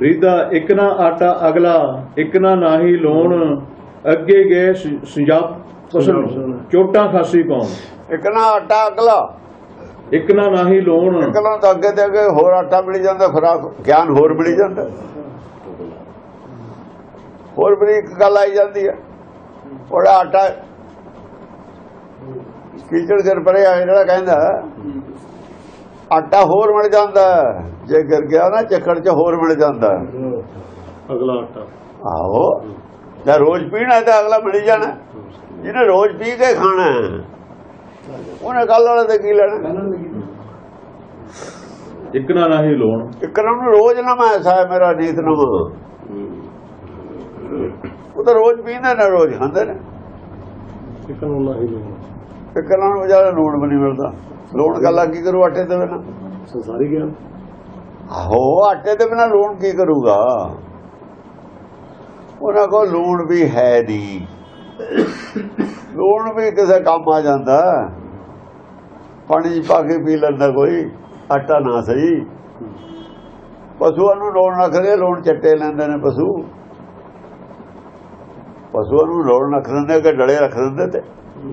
ਰੀਦਾ ਇੱਕ ਨਾ ਆਟਾ ਅਗਲਾ ਇੱਕ ਨਾ ਨਾਹੀ ਲੋਣ ਅੱਗੇ ਗਏ ਸ- ਸੰਜਾਪ ਪਸੰਦ। ਚੋਟਾਂ ਖਾਸੀ ਕੌਣ ਇੱਕ ਨਾ ਆਟਾ ਅਗਲਾ। ਇੱਕ ਨਾ ਨਾਹੀ ਲੋਣ। ਇੱਕ ਨਾ ਤਾਂ ਅੱਗੇ ਤੇ ਅੱਗੇ ਹੋਰ ਆਟਾ ਮਿਲ ਜਾਂਦਾ ਖੁਰਾਕ ਗਿਆਨ ਹੋਰ ਮਿਲ ਜਾਂਦਾ। ਹੋਰ ਬਰੀਕ ਗੱਲ ਆਈ ਜਾਂਦੀ ਹੈ ਉਹਦਾ ਆਟਾ ਕੀਚੜ ਕਰ ਪਰੇ ਆ ਜਿਹੜਾ ਕਹਿੰਦਾ ਆਟਾ ਹੋਰ ਮਿਲ ਜਾਂਦਾ। ਜੇ ਗਿਰ ਗਿਆ ਨਾ ਚੱਕੜ 'ਚ ਹੋਰ ਮਿਲ ਜਾਂਦਾ। ਅਗਲਾ ਆਟਾ। ਆਹੋ ਜੇ ਰੋਜ਼ ਪੀਣਾ ਤਾਂ ਅਗਲਾ ਮਿਲ ਜਾਣਾ। ਜਿਹਨੇ ਰੋਜ਼ ਪੀ ਕੇ ਖਾਣਾ ਉਹਨੇ ਕੱਲ ਵਾਲੇ ਤੇ ਕੀ ਲੈਣਾ? ਇੱਕ ਨਾ ਨਾਹੀ ਲੋਣ। ਇੱਕ ਨੂੰ ਰੋਜ਼ ਨਾ ਮੈਂ ਐਸਾ ਮੇਰਾ ਨੀਤ ਨਵਾਂ ਉਹ ਤਾਂ ਰੋਜ਼ ਪੀਂਦੇ ਨੇ ਰੋਜ਼ ਖਾਂਦੇ ਨੇ। ਇੱਕ ਨਾ ਨਾਹੀ ਲੋਣ। ਇੱਕ ਨੂੰ ਵਿਚਾਰਾ ਲੂਣ ਨਹੀਂ ਮਿਲਦਾ। ਲੂਣ ਗੱਲਾਂ ਕੀ ਕਰੂ ਆਟੇ ਦੇ ਬਿਨਾ ਸੰਸਾਰੀ ਗਿਆਨ। ਆਹੋ, ਆਟੇ ਦੇ ਬਿਨਾ ਲੂਣ ਕੀ ਕਰੂਗਾ? ਉਹਨਾਂ ਕੋਲ ਲੂਣ ਵੀ ਹੈ ਨਹੀਂ। ਲੂਣ ਵੀ ਕਿਸੇ ਕੰਮ ਆ ਜਾਂਦਾ। ਪਾਣੀ 'ਚ ਪਾ ਕੇ ਪੀ ਲੈਂਦਾ ਕੋਈ, ਆਟਾ ਨਾ ਸਹੀ। ਪਸ਼ੂਆਂ ਨੂੰ ਲੋਣ ਰੱਖਦੇ ਲੋਣ ਚੱਟੇ ਲੈਂਦੇ ਨੇ ਪਸ਼ੂ। ਪਸ਼ੂਆਂ ਨੂੰ ਲੋਣ ਰੱਖ ਦਿੰਦੇ ਕਿ ਡਲੇ ਰੱਖ ਦਿੰਦੇ ਤੇ।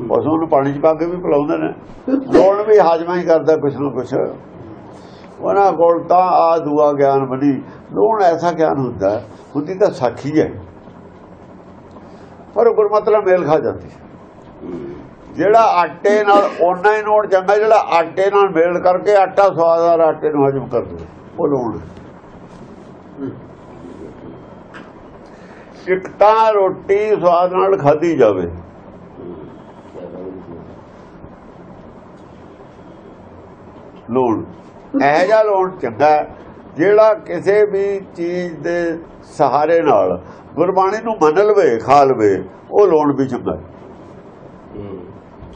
ਪਸ਼ੂ ਨੂੰ ਪਾਣੀ 'ਚ ਪਾ ਕੇ ਵੀ ਪਿਲਾਉਂਦੇ ਨੇ। ਲੋਣ ਵੀ ਹਾਜ਼ਮਾ ਹੀ ਕਰਦਾ ਕੁਛ ਨਾ ਕੁਛ। ਉਹਨਾਂ ਕੋਲ ਤਾਂ ਆ ਦੁਆ ਗਿਆਨ ਬਣੀ। ਲੋਣ ਐਸਾ ਗਿਆਨ ਹੁੰਦਾ ਹੁੰਦੀ ਤਾਂ ਸਾਖੀ ਹੈ। ਪਰ ਗੁਰਮਤਿ ਮੇਲ ਖਾ ਜਾਂਦੀ ਜਿਹੜਾ ਆਟੇ ਨਾਲ ਓਨਾ ਹੀ ਨੋਟ ਚੰਗਾ, ਜਿਹੜਾ ਆਟੇ ਨਾਲ ਮੇਲ ਕਰਕੇ ਆਟਾ ਸਵਾਦਾਰ ਆਟੇ ਨੂੰ ਹਜਮ ਕਰ ਦੇ ਉਹ ਲੋਣ ਇੱਕ ਤਾਂ ਰੋਟੀ ਸਵਾਦ ਨਾਲ ਖਾਧੀ ਜਾਵੇ। ਲੋਣ। ਇਹ ਜਿਹਾ ਲੋਣ ਚੰਗਾ ਜਿਹੜਾ ਕਿਸੇ ਵੀ ਚੀਜ਼ ਦੇ ਸਹਾਰੇ ਨਾਲ ਗੁਰਬਾਣੀ ਨੂੰ ਮੰਨ ਲਵੇ ਖਾ ਲਵੇ ਉਹ ਲੋਣ ਵੀ ਚੰਗਾ ਹੈ।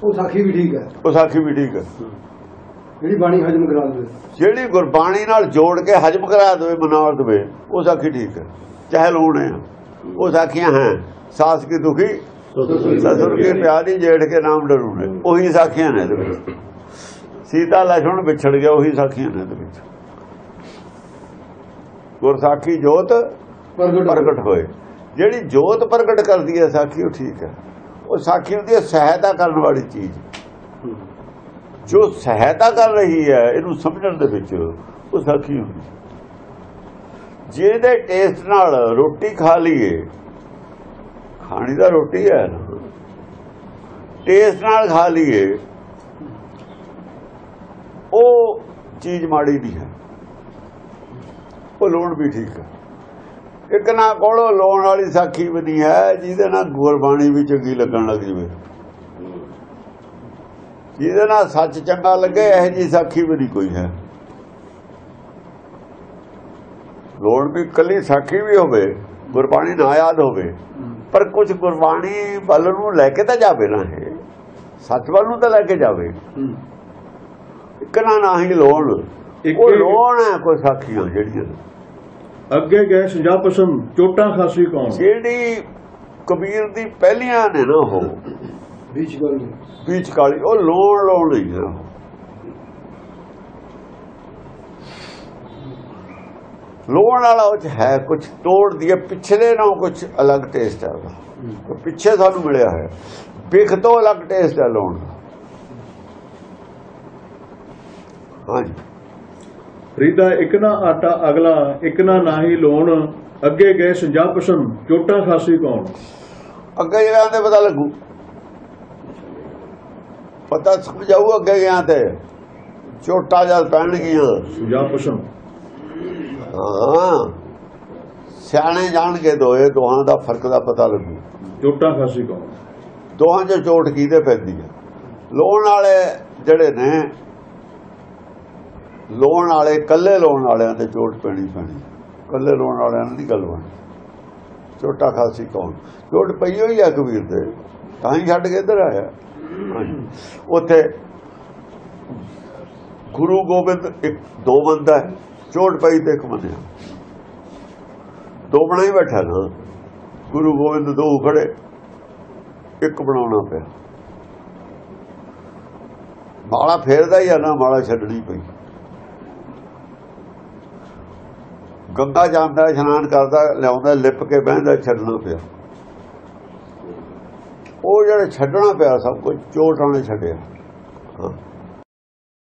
ਉਹ ਸਾਖੀ ਵੀ ਠੀਕ ਹੈ। ਉਹ ਸਾਖੀ ਵੀ ਠੀਕ ਹੈ। ਜਿਹੜੀ ਬਾਣੀ ਹਜਮ ਕਰਾ ਦੇਵੇ। ਜਿਹੜੀ ਗੁਰਬਾਣੀ ਨਾਲ ਜੋੜ ਕੇ ਹਜਮ ਕਰਾ ਦੇਵੇ ਮਨਾ ਦੇਵੇ ਉਹ ਸਾਖੀ ਠੀਕ ਹੈ। ਚਾਹੇ ਲੋਣ ਹੈ ਉਹ ਸਾਖੀਆਂ ਹੈ। ਸਾਸ ਕੀ ਦੁਖੀ? ਸਸੁਰ ਕੇ ਪਿਆਰੀ ਜੇਠ ਕੇ ਨਾਮ ਡਰੂ ਨੇ ਉਹੀ ਸਾਖੀਆਂ ਨੇ ਇਹਦੇ ਵਿੱਚ। ਸੀਤਾ ਲਛਣ ਵਿਛੜ ਗਿਆ ਉਹੀ ਸਾਖੀਆਂ ਨੇ ਦੇ ਵਿੱਚ। ਗੁਰ ਸਾਖੀ ਜੋਤ ਪ੍ਰਗਟ ਹੋਏ। ਜਿਹੜੀ ਜੋਤ ਪ੍ਰਗਟ ਕਰਦੀ ਹੈ ਸਾਖੀ ਉਹ ਠੀਕ ਹੈ। ਉਹ ਸਾਖੀ ਹੁੰਦੀ ਸਹਾਇਤਾ ਕਰਨ ਵਾਲੀ ਚੀਜ਼। ਜੋ ਸਹਾਇਤਾ ਕਰ ਰਹੀ ਹੈ ਇਹਨੂੰ ਸਮਝਣ ਦੇ ਵਿੱਚ ਉਹ ਸਾਖੀ ਹੁੰਦੀ ਜਿਹਦੇ ਟੇਸਟ ਨਾਲ ਰੋਟੀ ਖਾ ਲਈਏ ਖਾਣੀ ਦਾ ਰੋਟੀ ਹੈ ਟੇਸਟ ਨਾਲ ਖਾ ਲਈਏ ਚੀਜ਼ ਮਾੜੀ ਨਹੀਂ ਹੈ। ਉਹ ਲੋਣ ਵੀ ਠੀਕ ਹੈ। ਇੱਕ ਨਾ ਕੋਲੋਂ ਲੋਣ ਵਾਲੀ ਸਾਖੀ ਵੀ ਹੈ, ਜਿਹਦੇ ਨਾਲ ਗੁਰਬਾਣੀ ਵੀ ਚੰਗੀ ਲੱਗਣ ਲੱਗ ਜਵੇ। ਜਿਹਦੇ ਨਾਲ ਸੱਚ ਚੰਗਾ ਲੱਗੇ, ਇਹ ਜੀ ਸਾਖੀ ਵੀ ਨਹੀਂ ਕੋਈ ਹੈ। ਲੋੜ ਵੀ ਕੱਲੀ ਸਾਖੀ ਵੀ ਹੋਵੇ, ਗੁਰਬਾਣੀ ਨਾ ਯਾਦ ਹੋਵੇ, ਪਰ ਕੁਝ ਗੁਰਬਾਣੀ ਵੱਲ ਨੂੰ ਲੈ ਕੇ ਤਾਂ ਜਾਵੇ ਨਾ ਇਹ। ਸੱਚ ਵੱਲ ਨੂੰ ਤਾਂ ਲੈ ਕੇ ਜਾਵੇ। ਇੱਕ ਨਾ ਹੀ ਇੱਕ- ਉਹ ਲੋੜ ਹੈ ਕੋਈ ਸਾਖੀਆਂ ਜਿਹੜੀਆਂ। ਅੱਗੇ ਗਏ ਪਸੰਦ ਚੋਟਾਂ ਖਾਸੀ ਕੌਣ? ਜਿਹੜੀ ਕਬੀਰ ਦੀ ਪਹਿਲੀਆਂ ਨੇ ਨਾ ਉਹ। ਵਿੱਚ ਗੱਲ। ਨਹੀਂ ਵਿੱਚ ਕਾਲੀ ਉਹ ਲੋਣ ਲੋਣ ਨਹੀਂ ਹੈ। ਲੋਣ ਵਾਲਾ ਉਹ ਹੈ ਕੁਝ ਤੋੜ ਦਿਏ ਪਿਛਲੇ ਨਾਲੋਂ ਕੁਝ ਅਲੱਗ ਟੇਸਟ ਹੈ ਉਹਦਾ। ਉਹ ਪਿੱਛੇ ਸਾਨੂੰ ਮਿਲਿਆ ਹੈ। ਬਿਖ ਤੋਂ ਅਲੱਗ ਟੇਸਟ ਹੈ ਲੋਣ ਦਾ ਹਾਂਜੀ। ਰੀਦਾ ਇੱਕ ਨਾ ਆਟਾ ਅਗਲਾ ਇੱਕ ਨਾ ਨਾਹੀ ਲੋਣ ਅੱਗੇ ਗਏ ਸੰਜਾਪ ਪਸੰਦ ਚੋਟਾਂ ਖਾਸੀ ਕੌਣ? ਅੱਗੇ ਜਗ੍ਹਾ ਤੇ ਪਤਾ ਲੱਗੂ। ਪਤਾ ਸਮਝਾਊ ਅੱਗੇ ਗਿਆ ਤੇ ਛੋਟਾ ਜਦ ਪੈਣਗੀਆਂ। ਸੰਜਾਪ ਪਸੰਦ ਹਾਂ। ਸਿਆਣੇ ਜਾਣਗੇ ਦੋਏ ਦੋਹਾਂ ਦਾ ਫ਼ਰਕ ਦਾ ਪਤਾ ਲੱਗੂ। ਚੋਟਾਂ ਖਾਸੀ ਕੌਣ? ਦੋਹਾਂ 'ਚ ਚੋਟ ਕਿਹਦੇ ਪੈਂਦੀ ਹੈ ਲੋਨ ਵਾਲੇ ਜਿਹੜੇ ਨੇ ਲੋਣ ਵਾਲੇ ਕੱਲੇ ਲੋਨ ਵਾਲਿਆਂ ਤੇ ਚੋਟ ਪੈਣੀ ਪੈਣੀ। ਕੱਲੇ ਲੋਨ ਵਾਲਿਆਂ ਦੀ ਗੱਲ ਬਣ ਛੋਟਾ ਖਾਲਸੀ ਕੌਣ? ਚੋਟ ਪਈ ਹੋਈ ਆ ਕਬੀਰ ਤੇ। ਤਾਂ ਹੀ ਛੱਡ ਕੇ ਇੱਧਰ ਆਇਆ। ਹਾਂਜੀ। ਉੱਥੇ ਗੁਰੂ ਗੋਬਿੰਦ ਇੱਕ ਦੋ ਬੰਦਾ ਹੈ, ਚੋਟ ਪਈ ਤੇ ਇੱਕ ਮੰਨਿਆ ਦੋ ਬਣਾ ਹੀ ਬੈਠਾ ਨਾ। ਗੁਰੂ ਗੋਬਿੰਦ ਦੋ ਖੜੇ। ਇੱਕ ਬਣਾਉਣਾ ਪਿਆ। ਮਾਲਾ ਫੇਰਦਾ ਹੀ ਆ ਨਾ ਮਾਲਾ ਛੱਡਣੀ ਪਈ। ਗੰਗਾ ਜਾਂਦਾ, ਇਸ਼ਨਾਨ ਕਰਦਾ, ਲਿਆਉਂਦਾ, ਲਿਪ ਕੇ ਬਹਿੰਦਾ, ਛੱਡਣਾ ਪਿਆ। ਉਹ ਜਿਹੜਾ ਛੱਡਣਾ ਪਿਆ, ਸਭ ਕੁਝ ਚੋਟਾਂ ਨੇ ਛੱਡਿਆ।